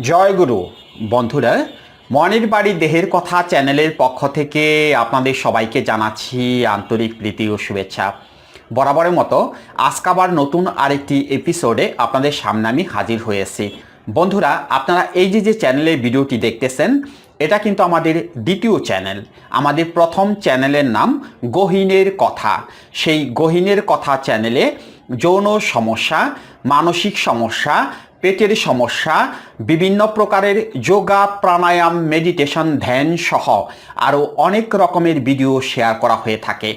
জয়গুরু বন্ধুরা, মনের বাড়ি দেহের কথা চ্যানেলের পক্ষ থেকে আপনাদের সবাইকে জানাচ্ছি আন্তরিক প্রীতি ও শুভেচ্ছা। বরাবরের মতো আজকাবার নতুন আরেকটি এপিসোডে আপনাদের সামনে আমি হাজির হয়েছি বন্ধুরা, আপনারা এই যে যে চ্যানেলের ভিডিওটি দেখতেছেন, এটা কিন্তু আমাদের দ্বিতীয় চ্যানেল আমাদের প্রথম চ্যানেলের নাম গহীনের কথা। সেই গহীনের কথা চ্যানেলে যৌন সমস্যা, মানসিক সমস্যা পেটের সমস্যা, বিভিন্ন প্রকারের যোগা, প্রাণায়াম মেডিটেশন ধ্যান সহ আরও অনেক রকমের ভিডিও শেয়ার করা হয়ে থাকে।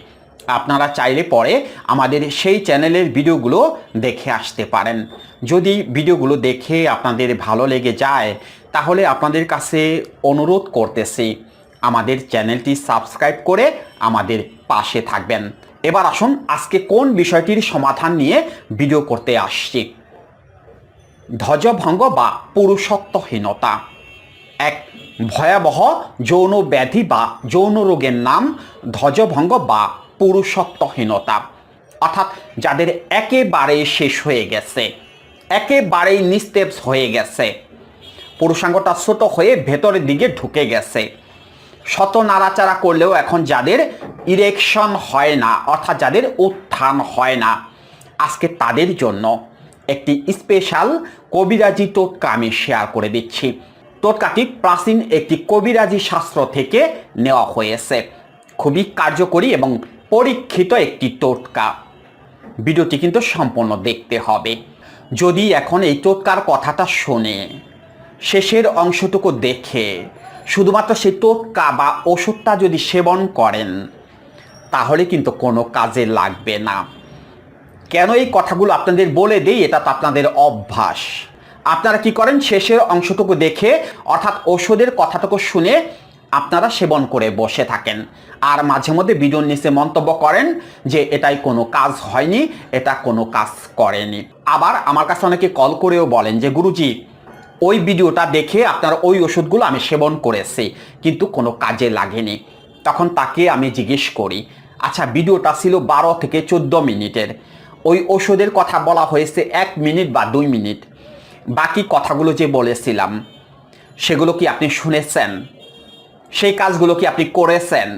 আপনারা চাইলে পরে আমাদের সেই চ্যানেলের ভিডিওগুলো দেখে আসতে পারেন। যদি ভিডিওগুলো দেখে আপনাদের ভালো লেগে যায়, তাহলে আপনাদের কাছে অনুরোধ করতেছি, আমাদের চ্যানেলটি সাবস্ক্রাইব করে আমাদের পাশে থাকবেন। এবার আসুন আজকে কোন বিষয়টির সমাধান নিয়ে ভিডিও করতে আসছি। ধ্বজভঙ্গ বা পুরুষত্বহীনতা। এক, ভয়াবহ যৌন ব্যাধি বা যৌন রোগের নাম ধ্বজভঙ্গ বা পুরুষত্বহীনতা। অর্থাৎ যাদের একেবারে শেষ হয়ে গেছে, একেবারেই নিস্তেজ হয়ে গেছে। পুরুষাঙ্গটা ছোট হয়ে ভেতরের দিকে ঢুকে গেছে। শত নাড়াচাড়া করলেও এখন যাদের ইরেকশন হয় না, অর্থাৎ যাদের উত্থান হয় না, আজকে তাদের জন্য একটি স্পেশাল কবিরাজি টোটকা আমি শেয়ার করে দিচ্ছি। টোটকাটি প্রাচীন একটি কবিরাজি শাস্ত্র থেকে নেওয়া হয়েছে। খুবই কার্যকরী এবং পরীক্ষিত একটি টোটকা। ভিডিওটি কিন্তু সম্পূর্ণ দেখতে হবে। যদি এখন এই টোটকার কথাটা শোনে, শেষের অংশটুকু দেখে শুধুমাত্র সেই টোটকা বা ওষুধটা যদি সেবন করেন, তাহলে কিন্তু কোনো কাজে লাগবে না। কেন এই কথাগুলো আপনাদের বলে দিই, এটা তো আপনাদের অভ্যাস। আপনারা কি করেন? শেষের অংশটুকু দেখে, অর্থাৎ ওষুধের কথাটুকু শুনে আপনারা সেবন করে বসে থাকেন। আর মাঝে মধ্যে ভিডিওর নিচে মন্তব্য করেন যে, এটাই কোনো কাজ হয়নি, এটা কোনো কাজ করেনি। আবার আমার কাছে অনেকে কল করেও বলেন যে, গুরুজি, ওই ভিডিওটা দেখে আপনার ওই ওষুধগুলো আমি সেবন করেছি, কিন্তু কোনো কাজে লাগেনি। তখন তাকে আমি জিজ্ঞেস করি আচ্ছা ভিডিওটা ছিল বারো থেকে চোদ্দ মিনিটের। ওই ওষুধের কথা বলা হয়েছে এক মিনিট বা দুই মিনিট। বাকি কথাগুলো যে বলেছিলাম, সেগুলো কি আপনি শুনেছেন? সেই কাজগুলো কি আপনি করেছেন?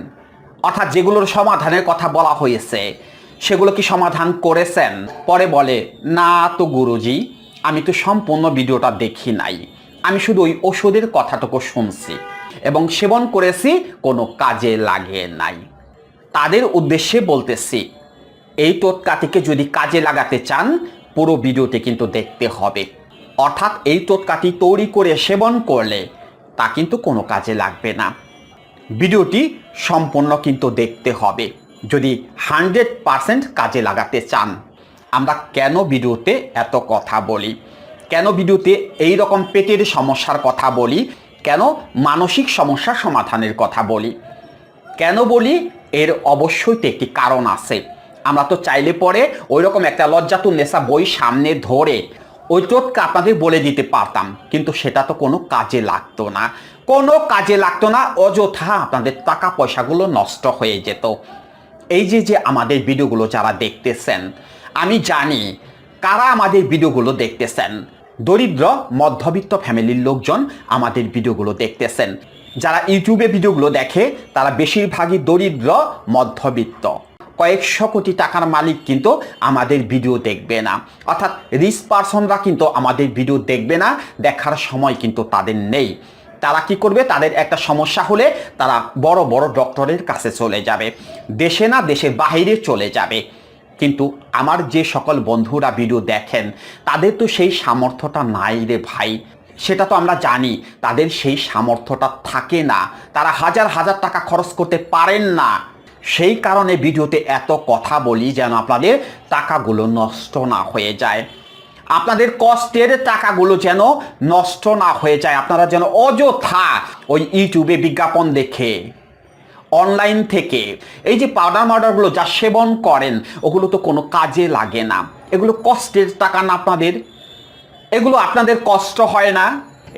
অর্থাৎ যেগুলোর সমাধানের কথা বলা হয়েছে, সেগুলো কি সমাধান করেছেন? পরে বলে, না তো গুরুজি, আমি তো সম্পূর্ণ ভিডিওটা দেখি নাই। আমি শুধু ওই ওষুধের কথাটুকু শুনছি এবং সেবন করেছি, কোনো কাজে লাগে নাই। তাদের উদ্দেশ্যে বলতেছি এই টোটকাটিকে যদি কাজে লাগাতে চান, পুরো ভিডিওটি কিন্তু দেখতে হবে। অর্থাৎ এই টোটকাটি তৈরি করে সেবন করলে তা কিন্তু কোনো কাজে লাগবে না। ভিডিওটি সম্পূর্ণ কিন্তু দেখতে হবে। যদি হান্ড্রেড পারসেন্ট কাজে লাগাতে চান, আমরা কেন ভিডিওতে এত কথা বলি? কেন ভিডিওতে এই রকম পেটের সমস্যার কথা বলি? কেন মানসিক সমস্যা সমাধানের কথা বলি? কেন বলি? এর অবশ্যই তো একটি কারণ আছে। আমরা তো চাইলে পরে ওই রকম একটা লজ্জাতুন নেশা বই সামনে ধরে। ওই টোটকা আপনাদের বলে দিতে পারতাম, কিন্তু সেটা তো কোনো কাজে লাগতো না। কোনো কাজে লাগতো না, অযথা আপনাদের টাকা পয়সাগুলো নষ্ট হয়ে যেত। এই যে যে আমাদের ভিডিওগুলো যারা দেখতেছেন, আমি জানি কারা আমাদের ভিডিওগুলো দেখতেছেন। দরিদ্র, মধ্যবিত্ত ফ্যামিলির লোকজন আমাদের ভিডিওগুলো দেখতেছেন। যারা ইউটিউবে ভিডিওগুলো দেখে, তারা বেশিরভাগই দরিদ্র, মধ্যবিত্ত। কয়েকশো কোটি টাকার মালিক কিন্তু আমাদের ভিডিও দেখবে না। অর্থাৎ রিচ পার্সনরা কিন্তু আমাদের ভিডিও দেখবে না, দেখার সময় কিন্তু তাদের নেই। তারা কি করবে? তাদের একটা সমস্যা হলে তারা বড় বড় ডক্টরের কাছে চলে যাবে। দেশে না দেশের বাহিরে চলে যাবে। কিন্তু আমার যে সকল বন্ধুরা ভিডিও দেখেন, তাদের তো সেই সামর্থ্যটা নাই রে ভাই। সেটা তো আমরা জানি, তাদের সেই সামর্থ্যটা থাকে না। তারা হাজার হাজার টাকা খরচ করতে পারেন না। সেই কারণে ভিডিওতে এত কথা বলি যেন আপনাদের টাকাগুলো নষ্ট না হয়ে যায়। আপনাদের কষ্টের টাকাগুলো যেন নষ্ট না হয়ে যায়। আপনারা যেন অযথা ওই ইউটিউবে বিজ্ঞাপন দেখে, অনলাইন থেকে এই যে পাউডার মাউডারগুলো যা সেবন করেন, ওগুলো তো কোনো কাজে লাগে না। এগুলো কষ্টের টাকা না আপনাদের? এগুলো আপনাদের কষ্ট হয় না?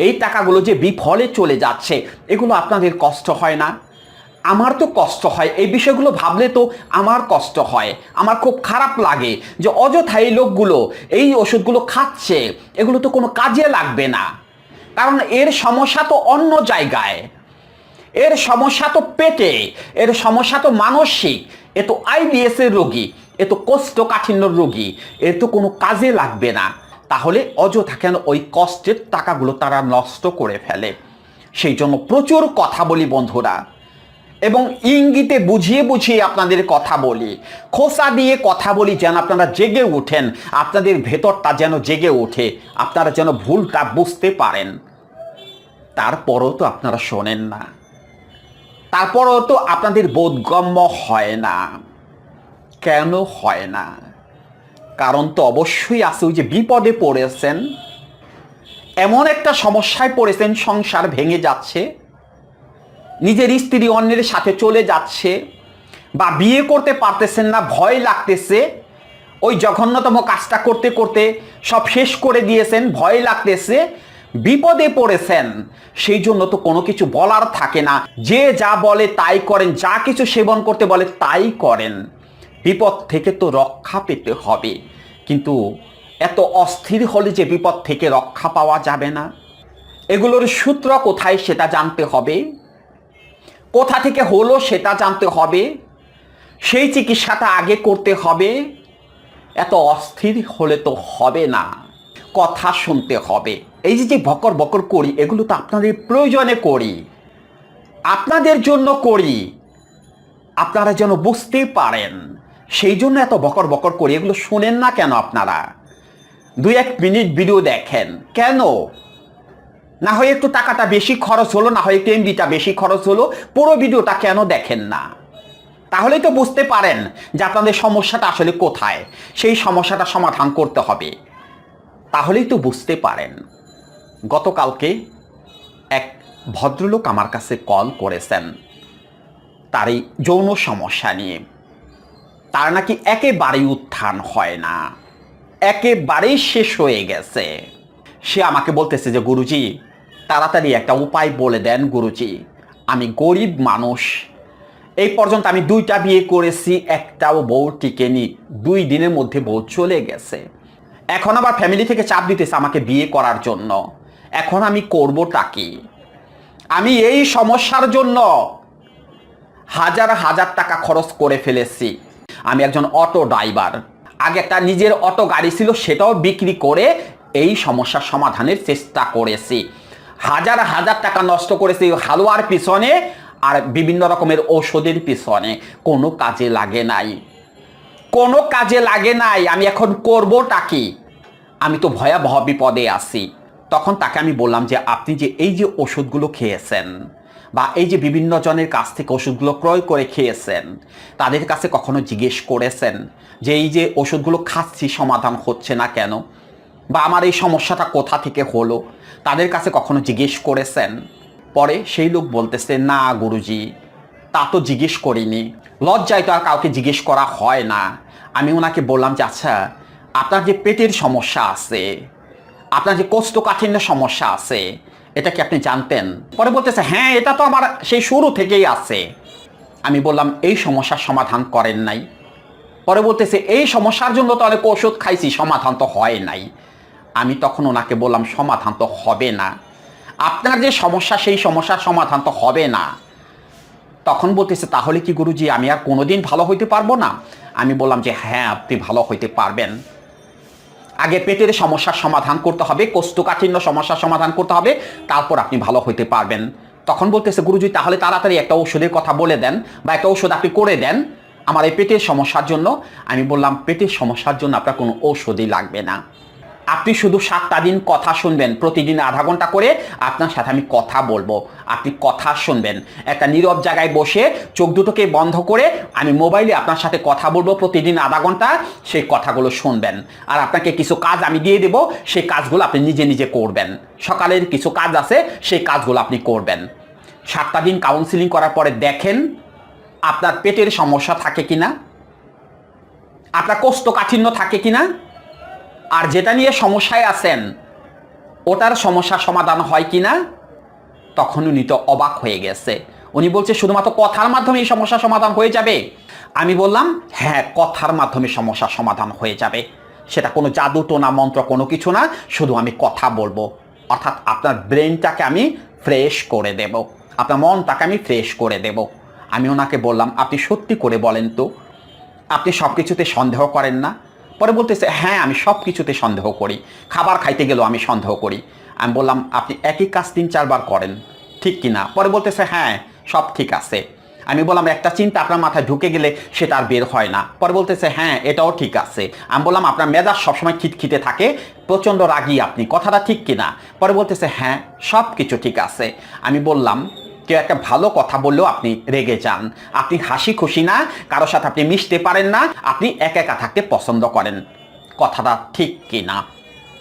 এই টাকাগুলো যে বিফলে চলে যাচ্ছে, এগুলো আপনাদের কষ্ট হয় না? আমার তো কষ্ট হয়। এই বিষয়গুলো ভাবলে তো আমার কষ্ট হয়। আমার খুব খারাপ লাগে যে অযথা এই লোকগুলো এই ওষুধগুলো খাচ্ছে, এগুলো তো কোনো কাজে লাগবে না। কারণ এর সমস্যা তো অন্য জায়গায়। এর সমস্যা তো পেটে, এর সমস্যা তো মানসিক। এ তো আইবিএস এর রোগী, এ তো কোষ্ঠকাঠিন্যর রোগী এর তো কোনো কাজে লাগবে না। তাহলে অযথা কেন ওই কষ্টের টাকাগুলো তারা নষ্ট করে ফেলে? সেই জন্য প্রচুর কথা বলি বন্ধুরা। এবং ইঙ্গিতে বুঝিয়ে বুঝিয়ে আপনাদের কথা বলি। খোসা দিয়ে কথা বলি যেন আপনারা জেগে ওঠেন আপনাদের ভেতরটা যেন জেগে ওঠে। আপনারা যেন ভুলটা বুঝতে পারেন। তারপরও তো আপনারা শোনেন না। তারপরও তো আপনাদের বোধগম্য হয় না। কেন হয় না? কারণ তো অবশ্যই আছে যে বিপদে পড়েছেন। এমন একটা সমস্যায় পড়েছেন, সংসার ভেঙে যাচ্ছে। নিজের স্ত্রী অন্যের সাথে চলে যাচ্ছে বা বিয়ে করতে পারতেছেন না, ভয় লাগতেছে, ওই জঘন্যতম কাজটা করতে করতে সব শেষ করে দিয়েছেন, ভয় লাগতেছে, বিপদে পড়েছেন। সেই জন্য তো কোনো কিছু বলার থাকে না। যে যা বলে তাই করেন, যা কিছু সেবন করতে বলে তাই করেন। বিপদ থেকে তো রক্ষা পেতে হবে। কিন্তু এত অস্থির হলে যে বিপদ থেকে রক্ষা পাওয়া যাবে না। এগুলোর সূত্র কোথায় সেটা জানতে হবে। কোথা থেকে হলো সেটা জানতে হবে। সেই চিকিৎসাটা আগে করতে হবে। এত অস্থির হলে তো হবে না। কথা শুনতে হবে। এই যে যে বকর বকর করি, এগুলো তো আপনাদের প্রয়োজনে করি। আপনাদের জন্য করি। আপনারা যেন বুঝতে পারেন। সেই জন্য এত বকর বকর করি। এগুলো শোনেন না কেন আপনারা? দুই এক মিনিট ভিডিও দেখেন। কেন? না হয় একটু টাকাটা বেশি খরচ হলো, না হয় একটু এমবিটা বেশি খরচ হলো, পুরো ভিডিওটা কেন দেখেন না? তাহলেই তো বুঝতে পারেন যে আপনাদের সমস্যাটা আসলে কোথায়, সেই সমস্যাটা সমাধান করতে হবে। তাহলেই তো বুঝতে পারেন। গতকালকে এক ভদ্রলোক আমার কাছে কল করেছেন তার এই যৌন সমস্যা নিয়ে। তার নাকি একেবারেই উত্থান হয় না, একেবারেই শেষ হয়ে গেছে। সে আমাকে বলতেছে যে, গুরুজি তাড়াতাড়ি একটা উপায় বলে দেন গুরুজি। আমি গরিব মানুষ। এই পর্যন্ত আমি দুইটা বিয়ে করেছি, একটাও বউ টিকেনি। দুই দিনের মধ্যে বউ চলে গেছে। এখন আবার ফ্যামিলি থেকে চাপ দিতেছে আমাকে বিয়ে করার জন্য। এখন আমি করবোটা কি? আমি এই সমস্যার জন্য হাজার হাজার টাকা খরচ করে ফেলেছি। আমি একজন অটো ড্রাইভার। আগে একটা নিজের অটো গাড়ি ছিল, সেটাও বিক্রি করে এই সমস্যার সমাধানের চেষ্টা করেছি। হাজার হাজার টাকা নষ্ট করেছি হালুয়ার পিছনে আর বিভিন্ন রকমের ঔষধের পিছনে। কোনো কাজে লাগে নাই। কোনো কাজে লাগে নাই। আমি এখন করবোটা কি? আমি তো ভয়াবহ বিপদে আছি। তখন তাকে আমি বললাম যে, আপনি যে এই যে ওষুধগুলো খেয়েছেন বা এই যে বিভিন্ন জনের কাছ থেকে ওষুধগুলো ক্রয় করে খেয়েছেন, তাদের কাছে কখনো জিজ্ঞেস করেছেন যে, এই যে ওষুধগুলো খাচ্ছি, সমাধান হচ্ছে না কেন? বা আমার এই সমস্যাটা কোথা থেকে হলো? তাদের কাছে কখনো জিজ্ঞেস করেছেন? পরে সেই লোক বলতেছে, না গুরুজি, তা তো জিজ্ঞেস করিনি। লজ্জায় তো আর কাউকে জিজ্ঞেস করা হয় না। আমি ওনাকে বললাম যে আচ্ছা আপনার যে পেটের সমস্যা আছে, আপনার যে কোষ্ঠকাঠিন্য সমস্যা আছে, এটা কি আপনি জানতেন? পরে বলতেছে হ্যাঁ এটা তো আমার সেই শুরু থেকেই আছে। আমি বললাম, এই সমস্যার সমাধান করেন নাই। পরে বলতেছে, এই সমস্যার জন্য তো অনেক ওষুধ খাইছি, সমাধান তো হয় নাই। আমি তখন ওনাকে বললাম, সমাধান তো হবে না। আপনার যে সমস্যা, সেই সমস্যার সমাধান তো হবে না। তখন বলতেছে, তাহলে কি গুরুজি, আমি আর কোনোদিন ভালো হইতে পারব না? আমি বললাম যে হ্যাঁ আপনি ভালো হইতে পারবেন। আগে পেটের সমস্যার সমাধান করতে হবে, কোষ্ঠকাঠিন্য সমস্যার সমাধান করতে হবে, তারপর আপনি ভালো হইতে পারবেন। তখন বলতেছে, গুরুজি, তাহলে তাড়াতাড়ি একটা ওষুধের কথা বলে দেন বা একটা ওষুধ আপনি করে দেন আমার এই পেটের সমস্যার জন্য। আমি বললাম, পেটের সমস্যার জন্য আপনার কোনো ঔষধই লাগবে না। আপনি শুধু সাতটা দিন কথা শুনবেন, প্রতিদিন আধা ঘণ্টা করে আপনার সাথে আমি কথা বলব। আপনি কথা শুনবেন। একটা নীরব জায়গায় বসে চোখ দুটোকে বন্ধ করে আমি মোবাইলে আপনার সাথে কথা বলব, প্রতিদিন আধা ঘণ্টা সেই কথাগুলো শুনবেন। আর আপনাকে কিছু কাজ আমি দিয়ে দেব, সেই কাজগুলো আপনি নিজে নিজে করবেন। সকালের কিছু কাজ আছে, সেই কাজগুলো আপনি করবেন। সাতটা দিন কাউন্সিলিং করার পরে দেখেন আপনার পেটের সমস্যা থাকে কিনা? আপনার কোষ্ঠকাঠিন্য থাকে কিনা? আর যেটা নিয়ে সমস্যায় আছেন, ওটার সমস্যার সমাধান হয় কি না? তখন উনি তো অবাক হয়ে গেছে। উনি বলছে, শুধুমাত্র কথার মাধ্যমে এই সমস্যার সমাধান হয়ে যাবে? আমি বললাম হ্যাঁ কথার মাধ্যমে সমস্যার সমাধান হয়ে যাবে। সেটা কোনো জাদু, টোনা, মন্ত্র, কোনো কিছু না, শুধু আমি কথা বলব। অর্থাৎ আপনার ব্রেনটাকে আমি ফ্রেশ করে দেব। আপনার মনটাকে আমি ফ্রেশ করে দেব। আমি ওনাকে বললাম, আপনি সত্যি করে বলেন তো, আপনি সব কিছুতে সন্দেহ করেন না? পরে বলতেছে হ্যাঁ আমি সব কিছুতে সন্দেহ করি। খাবার খাইতে গেলেও আমি সন্দেহ করি। আমি বললাম, আপনি একই কাজ তিন, চারবার করেন, ঠিক কি না? পরে বলতেছে হ্যাঁ সব ঠিক আছে। আমি বললাম, একটা চিন্তা আপনার মাথায় ঢুকে গেলে সেটা আর বের হয় না। পরে বলতেছে হ্যাঁ এটাও ঠিক আছে। আমি বললাম, আপনার মেজাজ সবসময় খিটখিটে থাকে, প্রচণ্ড রাগী আপনি, কথাটা ঠিক কিনা পরে বলতেছে হ্যাঁ সব কিছু ঠিক আছে। আমি বললাম কেউ একটা ভালো কথা বললেও আপনি রেগে যান। আপনি হাসি খুশি না কারোর সাথে আপনি মিশতে পারেন না, আপনি একা একা থাকতে পছন্দ করেন। কথাটা ঠিক কি না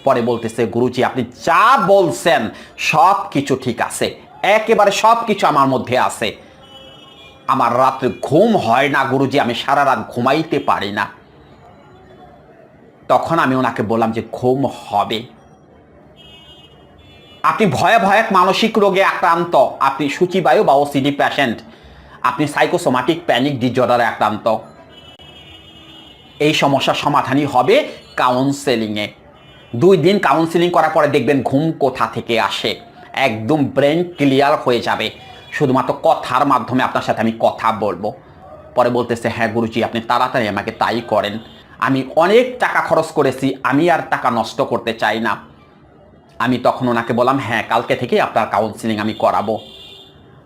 পরে বলতেছে, গুরুজি, আপনি যা বলছেন সব কিছু ঠিক আছে। একেবারে সব কিছু আমার মধ্যে আছে। আমার রাত্রে ঘুম হয় না, গুরুজি, আমি সারা রাত ঘুমাইতে পারি না। তখন আমি ওনাকে বললাম যে, ঘুম হবে। আপনি ভয়ে ভয়ে মানসিক রোগে আক্রান্ত। আপনি সূচিবায়ু বা ওসিডি প্যাশেন্ট আপনি সাইকোসোমাটিক প্যানিক ডিজর্ডারে আক্রান্ত। এই সমস্যার সমাধানই হবে কাউন্সেলিংয়ে দুই দিন কাউন্সেলিং করার পরে দেখবেন ঘুম কোথা থেকে আসে। একদম ব্রেন ক্লিয়ার হয়ে যাবে। শুধুমাত্র কথার মাধ্যমে আপনার সাথে আমি কথা বলব। পরে বলতেছে হ্যাঁ গুরুজি, আপনি তাড়াতাড়ি আমাকে তাই করেন। আমি অনেক টাকা খরচ করেছি, আমি আর টাকা নষ্ট করতে চাই না। আমি তখন ওনাকে বললাম হ্যাঁ কালকে থেকেই আপনার কাউন্সিলিং আমি করাবো।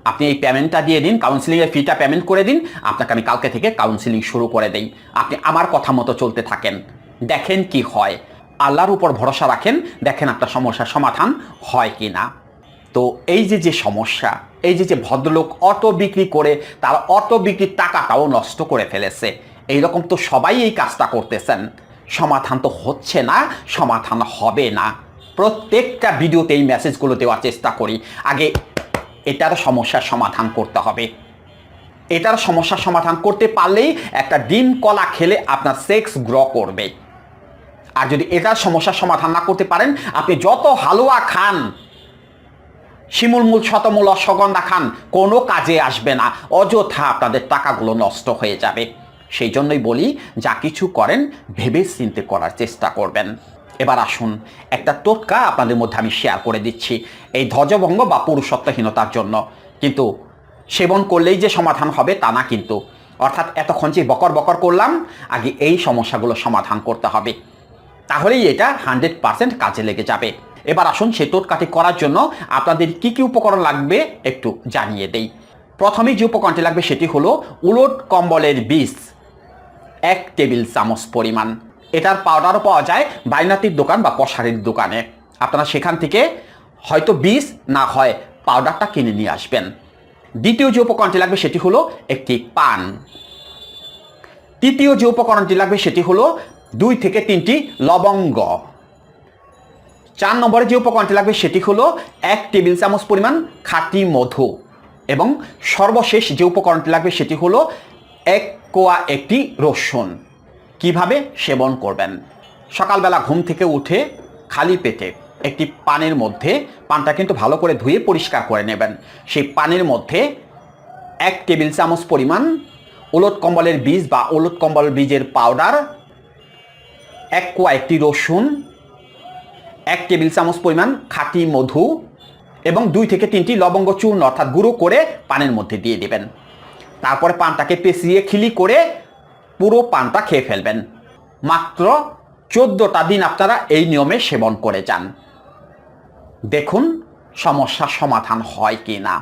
আপনি এই পেমেন্টটা দিয়ে দিন কাউন্সিলিংয়ের ফিটা পেমেন্ট করে দিন, আপনাকে আমি কালকে থেকে কাউন্সিলিং শুরু করে দেই। আপনি আমার কথা মতো চলতে থাকেন। দেখেন কি হয়। আল্লাহর উপর ভরসা রাখেন, দেখেন আপনার সমস্যার সমাধান হয় কি না। তো এই যে যে সমস্যা, এই যে যে ভদ্রলোক অটো বিক্রি করে, তার অটো বিক্রির টাকাটাও নষ্ট করে ফেলেছে, এইরকম তো সবাই এই কাজটা করতেছেন। সমাধান তো হচ্ছে না, সমাধান হবে না। প্রত্যেকটা ভিডিওতে এই মেসেজগুলো দেওয়ার চেষ্টা করি। আগে এটার সমস্যার সমাধান করতে হবে। এটার সমস্যার সমাধান করতে পারলেই একটা ডিম কলা খেলে আপনার সেক্স গ্র করবে। আর যদি এটার সমস্যার সমাধান না করতে পারেন, আপনি যত হালুয়া খান শিমুলমূল শতমূল, অশ্বগন্ধা খান, কোনো কাজে আসবে না। অযথা আপনাদের টাকাগুলো নষ্ট হয়ে যাবে। সেই জন্যই বলি, যা কিছু করেন ভেবে চিন্তে করার চেষ্টা করবেন। এবার আসুন, একটা টোটকা আপনাদের মধ্যে আমি শেয়ার করে দিচ্ছি, এই ধ্বজভঙ্গ বা পুরুষত্বহীনতার জন্য। কিন্তু সেবন করলেই যে সমাধান হবে তা না কিন্তু। অর্থাৎ এতক্ষণ যে বকর বকর করলাম, আগে এই সমস্যাগুলো সমাধান করতে হবে। তাহলেই এটা হান্ড্রেড পার্সেন্ট কাজে লেগে যাবে। এবার আসুন সেই টোটকাটি করার জন্য আপনাদের কি কি উপকরণ লাগবে একটু জানিয়ে দেই। প্রথমেই যে উপকরণটি লাগবে সেটি হলো উলট কম্বলের বীজ। এক টেবিল চামচ পরিমাণ। এটার পাউডারও পাওয়া যায় বাইনাতির দোকান বা কষারির দোকানে। আপনারা সেখান থেকে হয়তো বীজ, না হয় পাউডারটা কিনে নিয়ে আসবেন। দ্বিতীয় যে উপকরণটি লাগবে সেটি হলো একটি পান। তৃতীয় যে উপকরণটি লাগবে সেটি হলো দুই থেকে তিনটি লবঙ্গ। চার নম্বরে যে উপকরণটি লাগবে সেটি হলো এক টেবিল চামচ পরিমাণ খাঁটি মধু এবং সর্বশেষ যে উপকরণটি লাগবে সেটি হলো এক কোয়া একটি রসুন। কীভাবে সেবন করবেন? সকালবেলা ঘুম থেকে উঠে খালি পেটে একটি পানের মধ্যে পানটা কিন্তু ভালো করে ধুয়ে পরিষ্কার করে নেবেন। সেই পানের মধ্যে এক টেবিল চামচ পরিমাণ ওলট কম্বলের বীজ বা ওলট কম্বল বীজের পাউডার, এক কোয়া একটি রসুন, এক টেবিল চামচ পরিমাণ খাঁটি মধু এবং দুই থেকে তিনটি লবঙ্গ চূর্ণ অর্থাৎ গুঁড়ো করে পানের মধ্যে দিয়ে দেবেন। তারপরে পানটাকে পেঁচিয়ে খিলি করে পুরো পানটা খেয়ে ফেলবেন। মাত্র চোদ্দটা দিন আপনারা এই নিয়মে সেবন করে যান। দেখুন সমস্যা সমাধান হয় কি না